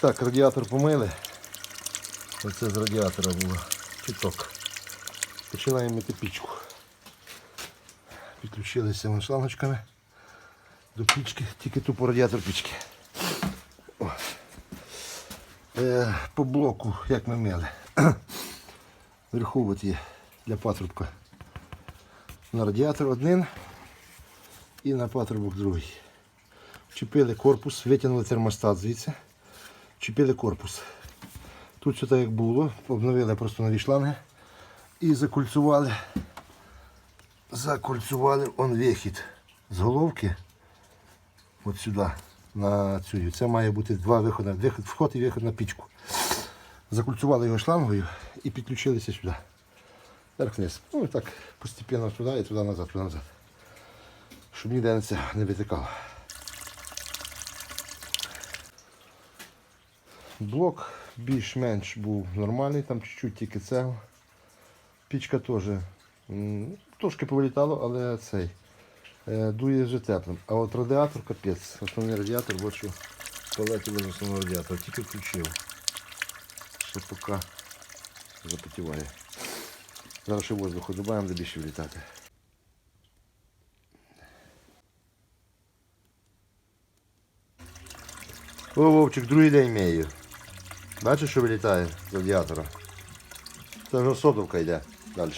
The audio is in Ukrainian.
Так, радіатор помили. Оце з радіатора було чуток. Починаємо мити пічку. Підключилися шлангочками до пічки, тільки тупо радіатор пічки. О. Е, по блоку, як ми мили. Вверху от є для патрубка. На радіатор один і на патрубок другий. Чіпили корпус, витягнули термостат звідси. Чіпили корпус. Тут все так як було, обновили просто нові шланги і закульцювали. Закульцювали он вихід з головки. От сюди, на цю. Це має бути два виходи. Виход, вход і виход на пічку. Закульцювали його шлангою і підключилися сюди. Вверх-вниз. Ну і так постепенно туди і туди назад, туди назад. Щоб ніде не витикало. Блок більш-менш був нормальний, там чуть-чуть тільки цего. Пічка теж трошки повилітало, але цей е, дує вже теплим. А от радіатор капець. Основний радіатор, що полетіли з основного радіатора, тільки включив. Ще поки запотіває. Зараз ще воздуху додаємо, де більше влітати. О, Вовчик, другий день мію. Бачиш, що вилітає з радіатора? Це вже содовка йде далі.